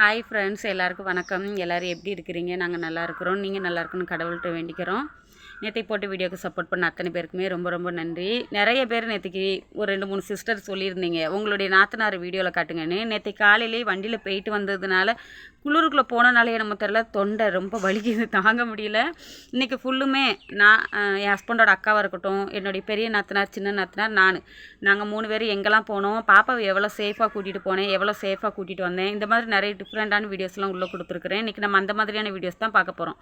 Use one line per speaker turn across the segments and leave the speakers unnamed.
Hi friends எல்லாருக்கும் வணக்கம். எல்லோரும் எப்படி இருக்கிறீங்க? நாங்கள் நல்லா இருக்கிறோம். நீங்கள் நல்லா இருக்கணும்னு கடவுள்கிட்ட வேண்டிக்கிறோம். நேற்றை போட்டு வீடியோக்கு சப்போர்ட் பண்ண அத்தனை பேருக்குமே ரொம்ப ரொம்ப நன்றி. நிறைய பேர் நேற்றுக்கு ஒரு ரெண்டு மூணு சிஸ்டர் சொல்லியிருந்தீங்க. உங்களுடைய நாத்தனார் வீடியோவில் காட்டுங்கன்னு. நேற்று காலையிலேயே வண்டியில் போயிட்டு வந்ததுனால குளிருக்குள்ளே போனனாலே நம்ம தெரில தொண்டை ரொம்ப வலிக்குது தாங்க முடியல. இன்றைக்கி ஃபுல்லுமே நான் என் ஹஸ்பண்டோட அக்காவாக இருக்கட்டும் என்னுடைய பெரிய நாத்தனார் சின்ன நாத்தனார் நான். நாங்கள் மூணு பேர் எங்கெல்லாம் போனோம் பாப்பாவை எவ்வளோ சேஃபாக கூட்டிகிட்டு போனேன் எவ்வளோ சேஃபாக கூட்டிகிட்டு வந்தேன் இந்த மாதிரி நிறைய டிஃப்ரெண்ட்டான வீடியோஸ்லாம் உள்ளே கொடுத்துருக்குறேன். இன்றைக்கி நம்ம அந்த மாதிரியான வீடியோஸ் தான் பார்க்க போகிறோம்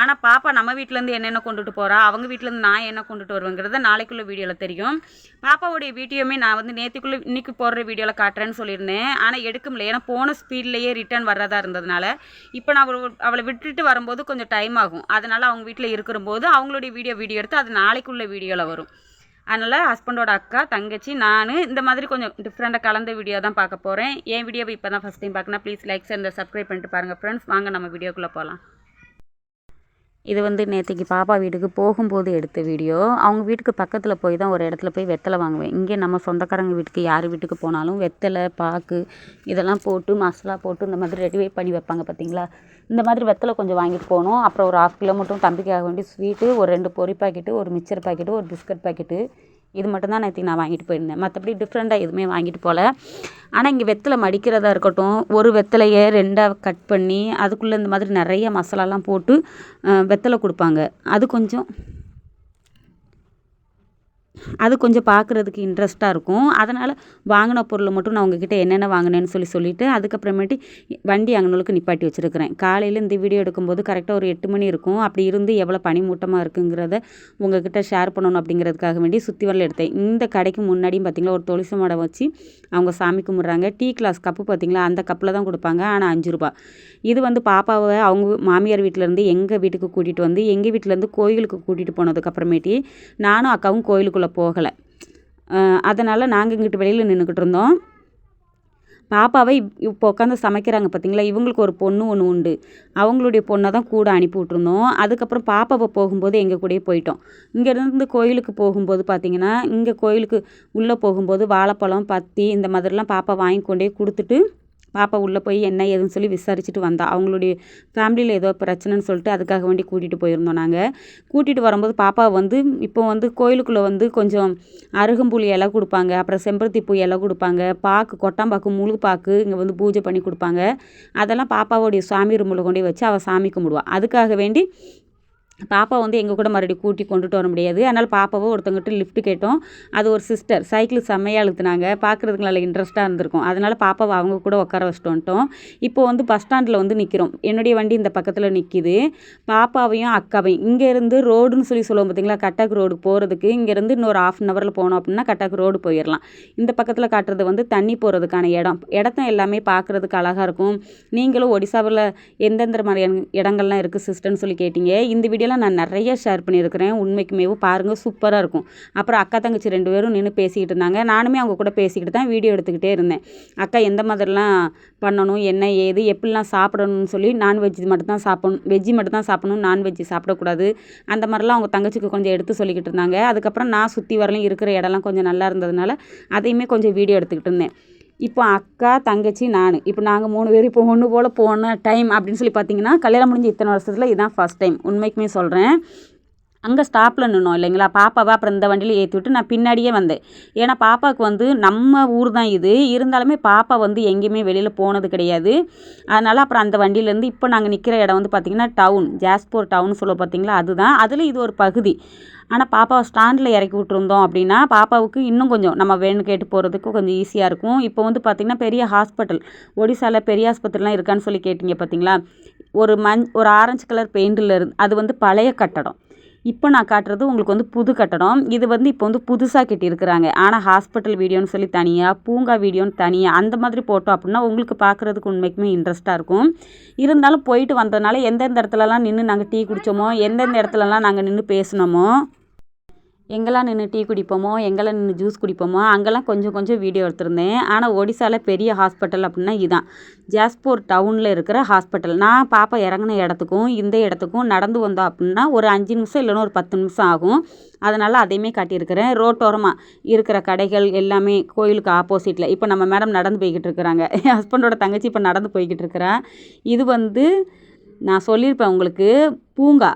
ஆனால் பாப்பா நம்ம வீட்டிலேருந்து என்னென்ன கொண்டுட்டு போகிறா அவங்க வீட்டிலேருந்து நான் என்ன கொண்டுட்டு வருவேங்கிறத நாளைக்குள்ள வீடியோவில் தெரியும். பாப்பாவுடைய வீடியோமே நான் வந்து நேற்றுக்குள்ளே இன்னைக்கு போடுற வீடியோவில் காட்டுறேன்னு சொல்லியிருந்தேன். ஆனால் எடுக்க முடியல. ஏன்னா போன ஸ்பீட்லேயே ரிட்டர்ன் வர்றதா இருந்ததுனால இப்போ நான் அவள் அவளை விட்டுட்டு வரும்போது கொஞ்சம் டைம் ஆகும். அதனால் அவங்க வீட்டில் இருக்கிறபோது அவங்களுடைய வீடியோ வீடியோ எடுத்து அது நாளைக்குள்ள வீடியோவில் வரும். அதனால் ஹஸ்பண்டோட அக்கா தங்கச்சி நான் இந்த மாதிரி கொஞ்சம் டிஃப்ரெண்ட்டாக கலந்த வீடியோ தான் பார்க்க போகிறேன் என் வீடியோவை இப்போ தான் ஃபஸ்ட் டைம் பார்க்கணும் ப்ளீஸ் லைக்ஸ் அண்ட் சப்ஸ்கிரைப் பண்ணிட்டு பாருங்கள் ஃப்ரெண்ட்ஸ் வாங்க நம்ம வீடியோக்குள்ளே போகலாம் இது வந்து நேற்றுக்கு பாப்பா வீட்டுக்கு போகும்போது எடுத்த வீடியோ. அவங்க வீட்டுக்கு பக்கத்தில் போய் தான் ஒரு இடத்துல போய் வெத்தலை வாங்குவேன். இங்கே நம்ம சொந்தக்காரங்க வீட்டுக்கு யார் வீட்டுக்கு போனாலும் வெத்தலை பாக்கு இதெல்லாம் போட்டு மசாலா போட்டு இந்த மாதிரி ரெடி பண்ணி வைப்பாங்க பார்த்தீங்களா இந்த மாதிரி வெத்தலை கொஞ்சம் வாங்கிட்டு போகணும். அப்புறம் ஒரு ஹாஃப் கிலோ மட்டும் தம்பிக்காக வேண்டி ஸ்வீட்டு ஒரு ரெண்டு பொரி பாக்கெட்டு ஒரு மிக்சர் பாக்கெட்டு ஒரு பிஸ்கட் பாக்கெட்டு இது மட்டும்தான் நேற்று நான் வாங்கிட்டு போயிருந்தேன். மற்றபடி டிஃப்ரெண்ட்டாக எதுவுமே வாங்கிட்டு போகல ஆனால் இங்கே வெத்தலை மடிக்கிறதா இருக்கட்டும் ஒரு வெத்தலையை ரெண்டாக கட் பண்ணி அதுக்குள்ளே இந்த மாதிரி நிறைய மசாலாலாம் போட்டு வெத்தலை கொடுப்பாங்க. அது கொஞ்சம் அது கொஞ்சம் பார்க்குறதுக்கு இன்ட்ரெஸ்ட்டாக இருக்கும். அதனால் வாங்கின பொருள் மட்டும் நான் உங்ககிட்ட என்னென்ன வாங்கினேன்னு சொல்லி சொல்லிவிட்டு அதுக்கப்புறமேட்டு வண்டி அங்கனுக்கு நிப்பாட்டி வச்சுருக்கிறேன். காலையில் இந்த வீடியோ எடுக்கும்போது கரெக்டாக ஒரு எட்டு மணி இருக்கும். அப்படி இருந்து எவ்வளோ பனிமூட்டமாக இருக்குங்கிறத உங்ககிட்ட ஷேர் பண்ணணும் அப்படிங்கிறதுக்காக வேண்டி சுற்றி வரல எடுத்தேன். இந்த கடைக்கு முன்னாடியும் பார்த்திங்களா ஒரு துளசி மாடம் வச்சு அவங்க சாமி கும்பிட்றாங்க. டீ கிளாஸ் கப்பு பார்த்திங்களா அந்த கப்பில் தான் கொடுப்பாங்க. ஆனால் அஞ்சு ரூபா. இது வந்து பாப்பாவை அவங்க மாமியார் வீட்டிலேருந்து எங்கள் வீட்டுக்கு கூட்டிகிட்டு வந்து எங்கள் வீட்டிலேருந்து கோயிலுக்கு கூட்டிகிட்டு போனதுக்கப்புறமேட்டி நானும் அக்காவும் கோயிலுக்குள்ளே போகலை. அதனால் நாங்கள் இங்கிட்டு வெளியில் நின்றுக்கிட்டு இருந்தோம். பாப்பாவை இப் இப்போ உட்காந்து சமைக்கிறாங்க பார்த்தீங்களா இவங்களுக்கு ஒரு பொண்ணு ஒன்று உண்டு. அவங்களுடைய பொண்ணை தான் கூட அனுப்பி விட்ருந்தோம் அதுக்கப்புறம் பாப்பாவை போகும்போது எங்கள் கூடயே போயிட்டோம். இங்கேருந்து கோயிலுக்கு போகும்போது பார்த்தீங்கன்னா இங்கே கோயிலுக்கு உள்ளே போகும்போது வாழைப்பழம் பத்தி இந்த மாதிரிலாம் பாப்பா வாங்கி கொண்டே கொடுத்துட்டு பாப்பா உள்ளே போய் என்ன ஏதுன்னு சொல்லி விசாரிச்சுட்டு வந்தா. அவங்களுடைய ஃபேமிலியில் ஏதோ பிரச்சனைன்னு சொல்லிட்டு அதுக்காக வேண்டி கூட்டிகிட்டு போயிருந்தோம் நாங்கள் கூட்டிகிட்டு வரும்போது பாப்பா வந்து இப்போ வந்து கோயிலுக்குள்ளே வந்து கொஞ்சம் அருகம்புல் இலை கொடுப்பாங்க. அப்புறம் செம்பருத்தி பூ இலை கொடுப்பாங்க. பாக்கு கொட்டாம்பாக்கு முழு பாக்கு இங்கே வந்து பூஜை பண்ணி கொடுப்பாங்க. அதெல்லாம் பாப்பாவோடைய சாமி ரூமில் கொண்டு வச்சு அவள் சாமி கும்பிடுவாள் அதுக்காக வேண்டி பாப்பா வந்து எங்கள் கூட மறுபடியும் கூட்டி கொண்டுட்டு வர முடியாது. அதனால் பாப்பாவை ஒருத்தவங்ககிட்ட லிஃப்ட் கேட்டோம். அது ஒரு சிஸ்டர் சைக்கிள் செம்மையாக அழுத்துனாங்க. பார்க்குறதுக்கு நல்ல இன்ட்ரெஸ்ட்டாக இருந்திருக்கும். அதனால் பாப்பாவை அவங்க கூட உட்கார வச்சுட்டு வந்துட்டோம். இப்போ வந்து பஸ் ஸ்டாண்டில் வந்து நிற்கிறோம் என்னுடைய வண்டி இந்த பக்கத்தில் நிற்கிது பாப்பாவையும் அக்காவையும். இங்கேருந்து ரோடுன்னு சொல்லி சொல்லுவோம் பார்த்தீங்களா கட்டாக் ரோடு போகிறதுக்கு இங்கேருந்து இன்னொரு ஆஃப் அன் ஹவரில் போனோம் அப்படின்னா கட்டாக் ரோடு போயிடலாம் இந்த பக்கத்தில் காட்டுறது வந்து தண்ணி போகிறதுக்கான இடம். இடத்த எல்லாமே பார்க்குறதுக்கு அழகாக இருக்கும். நீங்களும் ஒடிசாவில் எந்தெந்த மாதிரியான இடங்கள்லாம் இருக்குது சிஸ்டர்னு சொல்லி கேட்டீங்க. இந்த வீடியோலாம் நான் நிறைய ஷேர் பண்ணியிருக்கிறேன். உண்மைக்குமேவும் பாருங்கள் சூப்பராக இருக்கும். அப்புறம் அக்கா தங்கச்சி ரெண்டு பேரும் நின்று பேசிக்கிட்டு இருந்தாங்க. நானுமே அவங்க கூட பேசிக்கிட்டு தான் வீடியோ எடுத்துக்கிட்டே இருந்தேன். அக்கா எந்த மாதிரிலாம் பண்ணணும்? என்ன ஏது? எப்படிலாம் சாப்பிடணும்னு சொல்லி நான்வெஜ் மட்டும் தான் சாப்பிடணும். வெஜ்ஜி மட்டும் தான் சாப்பிடணும். நான்வெஜ் சாப்பிடக்கூடாது. அந்த மாதிரிலாம் அவங்க தங்கச்சிக்கு கொஞ்சம் எடுத்து சொல்லிக்கிட்டு இருந்தாங்க. அதுக்கப்புறம் நான் சுற்றி வரலையும் இருக்கிற இடம்லாம் கொஞ்சம் நல்லா இருந்ததுனால அதையுமே கொஞ்சம் வீடியோ எடுத்துக்கிட்டு இருந்தேன். இப்போ அக்கா தங்கச்சி நான். இப்போ நாங்கள் மூணு பேர் இப்போ ஒன்று போல் போன டைம் அப்படின்னு சொல்லி பார்த்தீங்கன்னா கல்யாணம் முடிஞ்ச இத்தனை வருஷத்தில் இதுதான் ஃபஸ்ட் டைம் உண்மைக்குமே சொல்கிறேன் அங்கே ஸ்டாப்பில் நின்னோம் இல்லைங்களா? பாப்பாவை அப்புறம் இந்த வண்டியில் ஏற்றி விட்டு நான் பின்னாடியே வந்தேன். ஏன்னா பாப்பாவுக்கு வந்து நம்ம ஊர் தான் இது. இருந்தாலுமே பாப்பா வந்து எங்கேயுமே வெளியில் போனது கிடையாது. அதனால் அப்புறம் அந்த வண்டியிலேருந்து இப்போ நாங்கள் நிற்கிற இடம் வந்து பார்த்திங்கன்னா டவுன் ஜாஸ்போர் டவுன் சொல்ல பார்த்தீங்களா? அதுதான். அதில் இது ஒரு பகுதி. ஆனால் பாப்பாவை ஸ்டாண்டில் இறக்கி விட்டுருந்தோம் அப்படின்னா பாப்பாவுக்கு இன்னும் கொஞ்சம் நம்ம வேணும் கேட்டு போகிறதுக்கு கொஞ்சம் ஈஸியாக இருக்கும். இப்போ வந்து பார்த்திங்கன்னா பெரிய ஹாஸ்பிட்டல் ஒடிசாவில் பெரிய ஆஸ்பத்திரிலாம் இருக்கான்னு சொல்லி கேட்டிங்க பார்த்தீங்களா ஒரு மஞ் ஒரு ஆரஞ்சு கலர் பெயிண்டில் இருந்து அது வந்து பழைய கட்டடம். இப்போ நான் காட்டுறது உங்களுக்கு வந்து புது கட்டடம். இது வந்து இப்போ வந்து புதுசாக கட்டியிருக்கிறாங்க. ஆனால் ஹாஸ்பிட்டல் வீடியோன்னு சொல்லி தனியாக பூங்கா வீடியோன்னு தனியாக அந்த மாதிரி போட்டோம் அப்படின்னா உங்களுக்கு பார்க்குறதுக்கு உண்மைக்குமே இன்ட்ரெஸ்ட்டாக இருக்கும். இருந்தாலும் போயிட்டு வந்ததுனால எந்தெந்த இடத்துலலாம் நின்று நாங்கள் டீ குடித்தோமோ எந்தெந்த இடத்துலலாம் நாங்கள் நின்று பேசினோமோ எங்கெல்லாம் நின்று டீ குடிப்போமோ எங்கெல்லாம் நின்று ஜூஸ் குடிப்போமோ அங்கெல்லாம் கொஞ்சம் கொஞ்சம் வீடியோ எடுத்திருந்தேன். ஆனால் ஒடிசாவில் பெரிய ஹாஸ்பிட்டல் அப்படின்னா இதுதான் ஜாஸ்பூர் டவுனில் இருக்கிற ஹாஸ்பிட்டல். நான் பாப்பா இறங்குன இடத்துக்கும் இந்த இடத்துக்கும் நடந்து வந்தோம் அப்படின்னா ஒரு அஞ்சு நிமிஷம் இல்லைன்னா ஒரு பத்து நிமிஷம் ஆகும். அதனால் அதையுமே காட்டியிருக்கிறேன். ரோட்டோரமாக இருக்கிற கடைகள் எல்லாமே கோயிலுக்கு ஆப்போசிட்டில் இப்போ நம்ம மேடம் நடந்து போய்கிட்டு இருக்கிறாங்க. என் ஹஸ்பண்டோட தங்கச்சி இப்போ நடந்து போய்கிட்டு இருக்கிறா. இது வந்து நான் சொல்லியிருப்பேன் உங்களுக்கு. பூங்கா.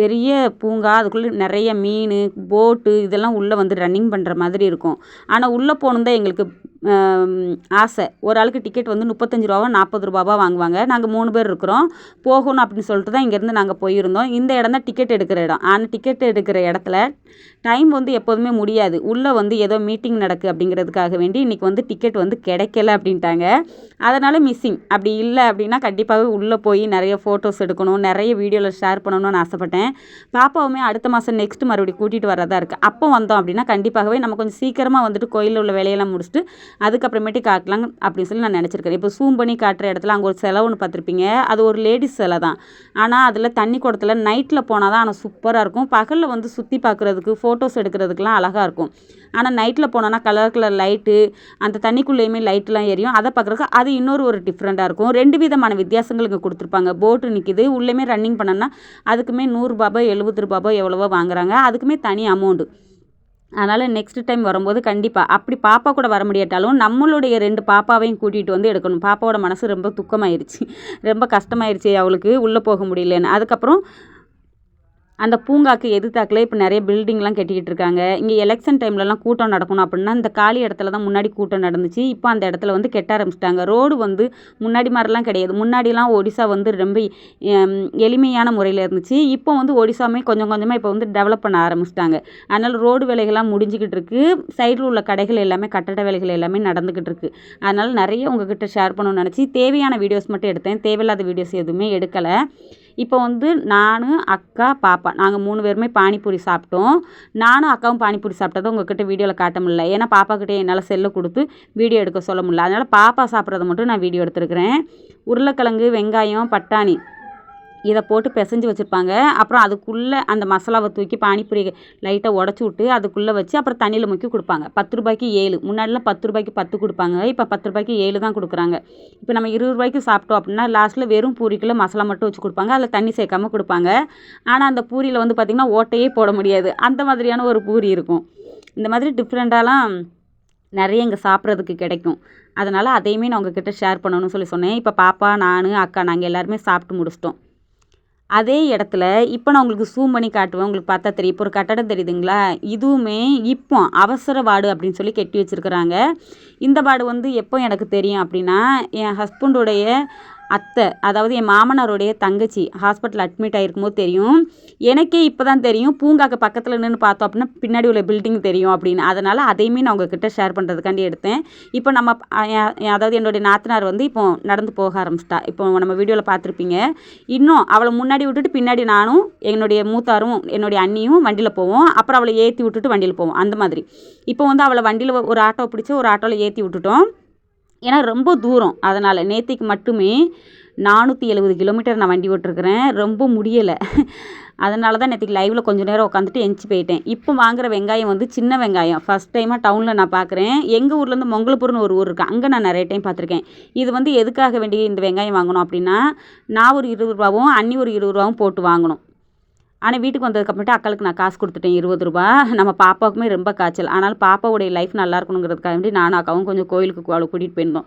பெரிய பூங்கா அதுக்குள்ளே நிறைய மீன் போட்டு இதெல்லாம் உள்ளே வந்து ரன்னிங் பண்ணுற மாதிரி இருக்கும். ஆனால் உள்ளே போகணுந்தான் எங்களுக்கு ஆசை. ஒரு ஆளுக்கு டிக்கெட் வந்து முப்பத்தஞ்சு ரூபாவோ நாற்பது ரூபாவோ வாங்குவாங்க. நாங்கள் மூணு பேர் இருக்கிறோம். போகணும் அப்படின்னு சொல்லிட்டு தான் இங்கேருந்து நாங்கள் போயிருந்தோம். இந்த இடம் தான் டிக்கெட் எடுக்கிற இடம். ஆனால் டிக்கெட் எடுக்கிற இடத்துல டைம் வந்து எப்போதுமே முடியாது. உள்ளே வந்து ஏதோ மீட்டிங் நடக்கு அப்படிங்கிறதுக்காக வேண்டி இன்றைக்கி வந்து டிக்கெட் வந்து கிடைக்கல அப்படின்ட்டாங்க. அதனால் மிஸ்ஸிங் அப்படி இல்லை அப்படின்னா கண்டிப்பாகவே உள்ளே போய் நிறைய ஃபோட்டோஸ் எடுக்கணும் நிறைய வீடியோவில் ஷேர் பண்ணணும்னு ஆசைப்பட்டேன். பாப்பாவுமே அடுத்த மாதம் நெக்ஸ்ட் மறுபடியும் கூட்டிகிட்டு வரதா இருக்குது அப்போ வந்தோம் அப்படின்னா கண்டிப்பாகவே நம்ம கொஞ்சம் சீக்கிரமாக வந்துட்டு கோயிலில் உள்ள வேலையெல்லாம் முடிச்சுட்டு அதுக்கப்புறமேட்டு காட்டலாம் அப்படின்னு சொல்லி நான் நினச்சிருக்கேன். இப்போ சூம் பண்ணி காட்டுற இடத்துல அங்கே ஒரு சிலை ஒன்று பார்த்துருப்பீங்க. அது ஒரு லேடிஸ் சிலை தான். ஆனால் அதில் தண்ணி குடத்தில் நைட்டில் போனால் தான் ஆனால் சூப்பராக இருக்கும். பகலில் வந்து சுற்றி பார்க்குறதுக்கு ஃபோட்டோஸ் எடுக்கிறதுக்குலாம் அழகாக இருக்கும். ஆனால் நைட்டில் போனோன்னா கலர் கலர் லைட்டு அந்த தண்ணிக்குள்ளேயுமே லைட்லாம் எரியும். அதை பார்க்குறதுக்கு அது இன்னொரு ஒரு டிஃப்ரெண்ட்டாக இருக்கும். ரெண்டு விதமான வித்தியாசங்கள் இங்கே கொடுத்துருப்பாங்க. போட்டு நிற்கிது உள்ளேயுமே ரன்னிங் பண்ணோன்னா அதுக்குமே நூறுரூபாபோ எழுபது ரூபாபோ எவ்வளவோ வாங்குறாங்க. அதுக்குமே தனி அமௌண்ட்டு அதனால் நெக்ஸ்ட் டைம் வரும்போது கண்டிப்பாக அப்படி பாப்பா கூட வர முடியாட்டாலும் நம்மளுடைய ரெண்டு பாப்பாவையும் கூட்டிகிட்டு வந்து எடுக்கணும். பாப்பாவோட மனசு ரொம்ப துக்கமாயிருச்சு. ரொம்ப கஷ்டமாயிருச்சு அவளுக்கு. உள்ளே போக முடியலன்னு. அதுக்கப்புறம் அந்த பூங்காக்கு எதிர்த்தாக்கில் இப்போ நிறைய பில்டிங்லாம் கட்டிக்கிட்டு இருக்காங்க இங்கே எலெக்ஷன் டைம்லலாம் கூட்டம் நடக்கணும் அப்படின்னா இந்த காலி இடத்துல தான் முன்னாடி கூட்டம் நடந்துச்சு. இப்போ அந்த இடத்துல வந்து கெட்ட ஆரம்பிச்சிட்டாங்க. ரோடு வந்து முன்னாடி மாதிரிலாம் கிடையாது. முன்னாடிலாம் ஒடிசா வந்து ரொம்ப எளிமையான முறையில் இருந்துச்சு. இப்போ வந்து ஒடிசாமே கொஞ்சம் கொஞ்சமாக இப்போ வந்து டெவலப் பண்ண ஆரம்பிச்சிட்டாங்க. அதனால் ரோடு வேலைகள்லாம் முடிஞ்சிக்கிட்டு இருக்குது சைடில் உள்ள கடைகள் எல்லாமே கட்டட வேலைகள் எல்லாமே நடந்துக்கிட்டு இருக்குது அதனால் நிறைய உங்ககிட்ட ஷேர் பண்ணணும்னு நினச்சி தேவையான வீடியோஸ் மட்டும் எடுத்தேன். தேவையில்லாத வீடியோஸ் எதுவுமே எடுக்கலை. இப்போ வந்து நான் அக்கா பாப்பா நாங்கள் மூணு பேருமே பானிபூரி சாப்பிட்டோம். நானும் அக்காவும் பானிபூரி சாப்பிட்டதை உங்ககிட்ட வீடியோவில் காட்ட முடியல. ஏன்னா பாப்பாக்கிட்டே என்னால் செல்லை கொடுத்து வீடியோ எடுக்க சொல்ல முடியல. அதனால் பாப்பா சாப்பிட்றத மட்டும் நான் வீடியோ எடுத்துருக்கிறேன். உருளைக்கிழங்கு வெங்காயம் பட்டாணி. இதை போட்டு பிசைஞ்சு வச்சுருப்பாங்க. அப்புறம் அதுக்குள்ளே அந்த மசாலாவை தூக்கி பானிபூரி லைட்டாக உடச்சி விட்டு அதுக்குள்ளே வச்சு அப்புறம் தண்ணியில் முக்கி கொடுப்பாங்க. பத்து ரூபாய்க்கு ஏழு. முன்னாடிலாம் பத்து ரூபாய்க்கு பத்து கொடுப்பாங்க. இப்போ பத்து ரூபாய்க்கு ஏழு தான் கொடுக்குறாங்க. இப்போ நம்ம இருபது ரூபாய்க்கு சாப்பிட்டோம் அப்படின்னா லாஸ்ட்டில் வெறும் பூரிக்குள்ளே மசாலா மட்டும் வச்சு கொடுப்பாங்க. அதில் தண்ணி சேர்க்காம கொடுப்பாங்க. ஆனால் அந்த பூரியில் வந்து பார்த்திங்கன்னா ஓட்டையே போட முடியாது. அந்த மாதிரியான ஒரு பூரி இருக்கும். இந்த மாதிரி டிஃப்ரெண்ட்டாலாம் நிறைய இங்கே சாப்பிட்றதுக்கு கிடைக்கும். அதனால் அதையுமே நான் உங்ககிட்ட ஷேர் பண்ணணும்னு சொல்லி சொன்னேன். இப்போ பாப்பா நான் அக்கா நாங்கள் எல்லாருமே சாப்பிட்டு முடிச்சிட்டோம். அதே இடத்துல இப்போ நான் உங்களுக்கு ஜூம் பண்ணி காட்டுவேன் உங்களுக்கு பார்த்தா தெரியும். இப்போ ஒரு கட்டடம் தெரியுதுங்களா? இதுவுமே இப்போ அவசர வார்டு அப்படின்னு சொல்லி கட்டி வச்சுருக்குறாங்க. இந்த வார்டு வந்து எப்போ எனக்கு தெரியும் அப்படின்னா என் ஹஸ்பண்டுடைய அத்தை அதாவது என் மாமனாருடைய தங்கச்சி ஹாஸ்பிட்டல் அட்மிட் ஆகிருக்கும்போது தெரியும். எனக்கே இப்போ தான் தெரியும். பூங்காக்கு பக்கத்தில் நின்று பார்த்தோம் அப்படின்னா பின்னாடி உள்ள பில்டிங் தெரியும் அப்படின்னு. அதனால் அதையுமே நான் உங்ககிட்ட ஷேர் பண்ணுறதுக்காண்டி எடுத்தேன். இப்போ நம்ம அதாவது என்னுடைய நாத்தனார் வந்து இப்போ நடந்து போக ஆரம்பிச்சிட்டா. இப்போ நம்ம வீடியோவில் பார்த்துருப்பீங்க. இன்னும் அவளை முன்னாடி விட்டுட்டு பின்னாடி நானும் என்னுடைய மூத்தாரும் என்னுடைய அண்ணியும் வண்டியில் போவோம். அப்புறம் அவளை ஏற்றி விட்டுட்டு வண்டியில் போவோம். அந்த மாதிரி. இப்போ வந்து அவளை வண்டியில் ஒரு ஆட்டோ பிடிச்சி ஒரு ஆட்டோவில் ஏற்றி விட்டுட்டோம். ஏன்னா ரொம்ப தூரம். அதனால் நேத்திக்கு மட்டுமே நானூற்றி எழுபது கிலோமீட்டர் நான் வண்டி ஓட்டிருக்கிறேன். ரொம்ப முடியலை. அதனால தான் நேற்றுக்கு லைவில் கொஞ்சம் நேரம் உட்காந்துட்டு எஞ்சி போயிட்டேன். இப்போ வாங்குற வெங்காயம் வந்து சின்ன வெங்காயம். ஃபஸ்ட் டைமாக டவுனில் நான் பார்க்குறேன் எங்கள் ஊர்லேருந்து மொங்கலப்பூர்னு ஒரு ஊர் இருக்குது அங்கே நான் நிறைய டைம் பார்த்துருக்கேன் இது வந்து எதுக்காக வேண்டிய இந்த வெங்காயம் வாங்கணும் அப்படின்னா நான் ஒரு இருபது ரூபாவும் அன்னி ஒரு இருபது ரூபாவும் போட்டு வாங்கணும். ஆனால் வீட்டுக்கு வந்ததுக்கப்புறமேட்டு அக்களுக்கு நான் காசு கொடுத்துட்டேன் இருபது ரூபா. நம்ம பாப்பாவுக்குமே ரொம்ப காய்ச்சல். ஆனாலும் பாப்பாவுடைய லைஃப் நல்லா இருக்கணுங்கிறதுக்காக வேண்டி நானும் அக்காவும் கொஞ்சம் கோயிலுக்கு அவளை கூட்டிகிட்டு போயிருந்தோம்.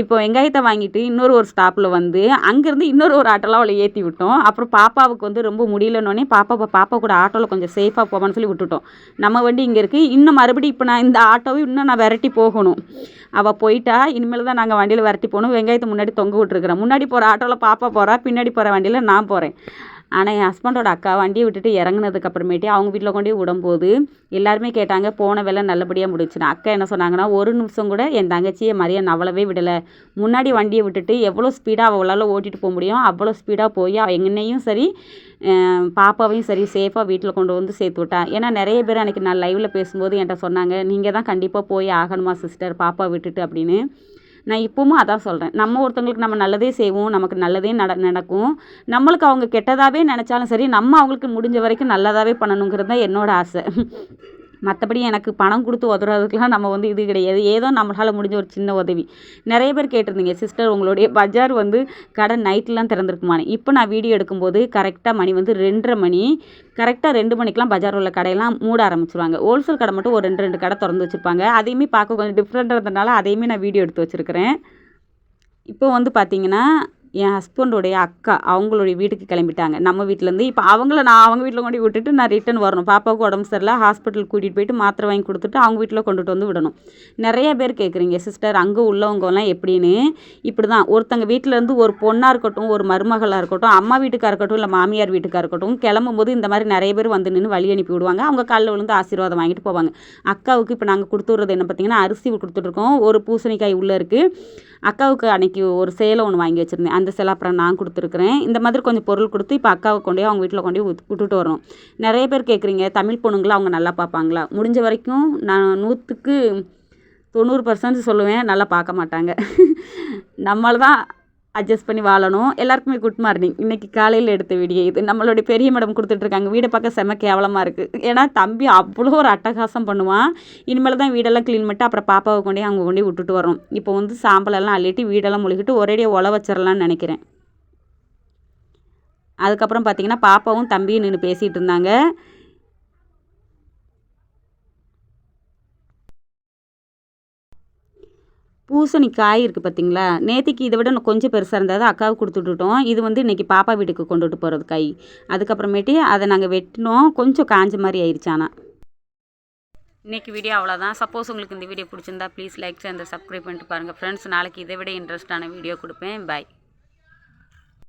இப்போ வெங்காயத்தை வாங்கிட்டு இன்னொரு ஒரு ஸ்டாப்பில் வந்து அங்கேருந்து இன்னொரு ஒரு ஆட்டோலாம் அவளை ஏற்றி விட்டோம். அப்புறம் பாப்பாவுக்கு வந்து ரொம்ப முடியலன்னொடனே பாப்பா பாப்பா கூட ஆட்டோவில் கொஞ்சம் சேஃபாக போவான்னு சொல்லி விட்டுட்டோம். நம்ம வண்டி இங்கே இருக்குது இன்னும் மறுபடியும் இப்போ நான் இந்த ஆட்டோவை இன்னும் நான் விரட்டி போகணும். அவள் போயிட்டா. இனிமேல் தான் நாங்கள் வண்டியில் விரட்டி போகணும். வெங்காயத்தை முன்னாடி தொங்க விட்டுருக்குறேன். முன்னாடி போகிற ஆட்டோவில் பாப்பா போகிறா பின்னாடி போகிற வண்டியில் நான் போகிறேன் ஆனால் என் ஹஸ்பண்டோட அக்கா வண்டியை விட்டுட்டு இறங்குனதுக்கு அப்புறமேட்டு அவங்க வீட்டில் கொண்டு விடும்போது எல்லாருமே கேட்டாங்க போன வேலை நல்லபடியாக முடிச்சுன்னு அக்கா என்ன சொன்னாங்கன்னா ஒரு நிமிஷம் கூட என் தங்கச்சியை மரியா நவளவே விடலை. முன்னாடி வண்டியை விட்டுட்டு எவ்வளோ ஸ்பீடாக அவளால் ஓட்டிகிட்டு போக முடியும்? அவ்வளோ ஸ்பீடாக போய் அவள் என்னையும் சரி பாப்பாவையும் சரி சேஃபாக வீட்டில் கொண்டு வந்து சேர்த்து விட்டா. ஏன்னா நிறைய பேர் அன்றைக்கி நான் லைவில் பேசும்போது என்கிட்ட சொன்னாங்க நீங்கள் தான் கண்டிப்பாக போய் ஆகணுமா சிஸ்டர் பாப்பா விட்டுட்டு அப்படின்னு. நான் இப்போவும் அதான் சொல்கிறேன் நம்ம ஒருத்தவங்களுக்கு நம்ம நல்லதே செய்வோம் நமக்கு நல்லதே நட நடக்கும். நம்மளுக்கு அவங்க கெட்டதாகவே நினச்சாலும் சரி நம்ம அவங்களுக்கு முடிஞ்ச வரைக்கும் நல்லதாகவே பண்ணணுங்கிறது தான் என்னோட ஆசை. மற்றபடி எனக்கு பணம் கொடுத்து உதவுறதுக்கெலாம் நம்ம வந்து இது கிடையாது. ஏதோ நம்மளால் முடிஞ்ச ஒரு சின்ன உதவி. நிறைய பேர் கேட்டிருந்தீங்க சிஸ்டர் உங்களுடைய பஜார் வந்து கடை நைட்லாம் திறந்துருக்குமானு இப்போ நான் வீடியோ எடுக்கும்போது கரெக்டாக மணி வந்து ரெண்டரை மணி கரெக்டாக ரெண்டு மணிக்கெலாம் பஜார் உள்ள கடையெல்லாம் மூட ஆரம்பிச்சிருவாங்க. ஹோல்சேல் கடை மட்டும் ஒரு ரெண்டு ரெண்டு கடை திறந்து வச்சுருப்பாங்க. அதையுமே பார்க்க கொஞ்சம் டிஃப்ரெண்ட்டாக இருந்ததுனால அதையுமே நான் வீடியோ எடுத்து வச்சுருக்கிறேன். இப்போ வந்து பார்த்தீங்கன்னா என் ஹஸ்பண்டோடைய அக்கா அவங்களுடைய வீட்டுக்கு கிளம்பிட்டாங்க. நம்ம வீட்டிலேருந்து இப்போ அவங்கள நான் அவங்க வீட்டில் கொண்டு விட்டுட்டு நான் ரிட்டன் வரணும். பாப்பாவுக்கு உடம்பு சரியில்லை ஹாஸ்பிட்டல் கூட்டிகிட்டு போயிட்டு மாத்திரை வாங்கி கொடுத்துட்டு அவங்க வீட்டில் கொண்டுட்டு வந்து விடணும். நிறைய பேர் கேட்குறீங்க சிஸ்டர் அங்கே உள்ளவங்கலாம் எப்படின்னு? இப்படி தான் ஒருத்தங்க வீட்டிலேருந்து ஒரு பொண்ணாக இருக்கட்டும் ஒரு மருமகளாக இருக்கட்டும் அம்மா வீட்டுக்காக இருக்கட்டும் இல்லை மாமியார் வீட்டுக்காக இருக்கட்டும் கிளம்பும்போது இந்த மாதிரி நிறைய பேர் வந்து நின்று வழி அனுப்பி விடுவாங்க. அவங்க காலில் விழுந்து ஆசீர்வாதம் வாங்கிட்டு போவாங்க. அக்காவுக்கு இப்போ நாங்கள் கொடுத்து விட்றது என்ன பார்த்தீங்கன்னா அரிசி கொடுத்துட்ருக்கோம் ஒரு பூசணிக்காய் உள்ளே இருக்குது அக்காவுக்கு அன்னைக்கு ஒரு சேலை ஒன்று வாங்கி வச்சுருந்தேன். அந்த செல்லை அப்புறம் நான் கொடுத்துருக்குறேன். இந்த மாதிரி கொஞ்சம் பொருள் கொடுத்து இப்போ அக்காவை கொண்டு போய் அவங்க வீட்டில் கொண்டு போய் விட்டுட்டு வரணும் நிறைய பேர் கேட்குறீங்க தமிழ் பொண்ணுங்களை அவங்க நல்லா பார்ப்பாங்களா முடிஞ்ச வரைக்கும் நான் நூற்றுக்கு தொண்ணூறு பர்சன்ட் சொல்லுவேன் நல்லா பார்க்க மாட்டாங்க. நம்மளை தான் அட்ஜஸ்ட் பண்ணி வாழணும். எல்லாருக்குமே குட் மார்னிங் இன்றைக்கி காலையில் எடுத்த வீடியோ இது. நம்மளுடைய பெரிய மேடம் கொடுத்துட்ருக்காங்க. வீடை பார்க்க செம கேவலமாக இருக்குது ஏன்னா தம்பி அவ்வளோ ஒரு அட்டகாசம் பண்ணுவான். இனிமேல் தான் வீடெல்லாம் க்ளீன் பண்ணிட்டு அப்புறம் பாப்பாவை கொண்டே அவங்க அங்கே விட்டுட்டு வரோம் இப்போ வந்து சாம்பலெல்லாம் அள்ளிட்டு வீடெல்லாம் முழுகிட்டு ஒரேடியாக உழ வச்சிடலான்னு நினைக்கிறேன். அதுக்கப்புறம் பார்த்தீங்கன்னா பாப்பாவும் தம்பியும் நின்று பேசிகிட்டு இருந்தாங்க. பூசணிக்காய் காய் இருக்குது பார்த்தீங்களா நேத்திக்கு இதை விட இன்னும் கொஞ்சம் பெருசாக இருந்தது அக்காவுக்கு கொடுத்துட்டுட்டோம் இது வந்து இன்றைக்கி பாப்பா வீட்டுக்கு கொண்டுட்டு போகிறது காய் அதுக்கப்புறமேட்டு அதை நாங்கள் வெட்டினோம். கொஞ்சம் காஞ்ச மாதிரி ஆயிடுச்சு ஆனால் இன்றைக்கி வீடியோ அவ்வளோதான் சப்போஸ் உங்களுக்கு இந்த வீடியோ பிடிச்சிருந்தா ப்ளீஸ் லைக் சேர்ந்து சப்ஸ்கிரைப் பண்ணிட்டு பாருங்கள் ஃப்ரெண்ட்ஸ் நாளைக்கு இதை விட இன்ட்ரெஸ்டான வீடியோ கொடுப்பேன். பாய்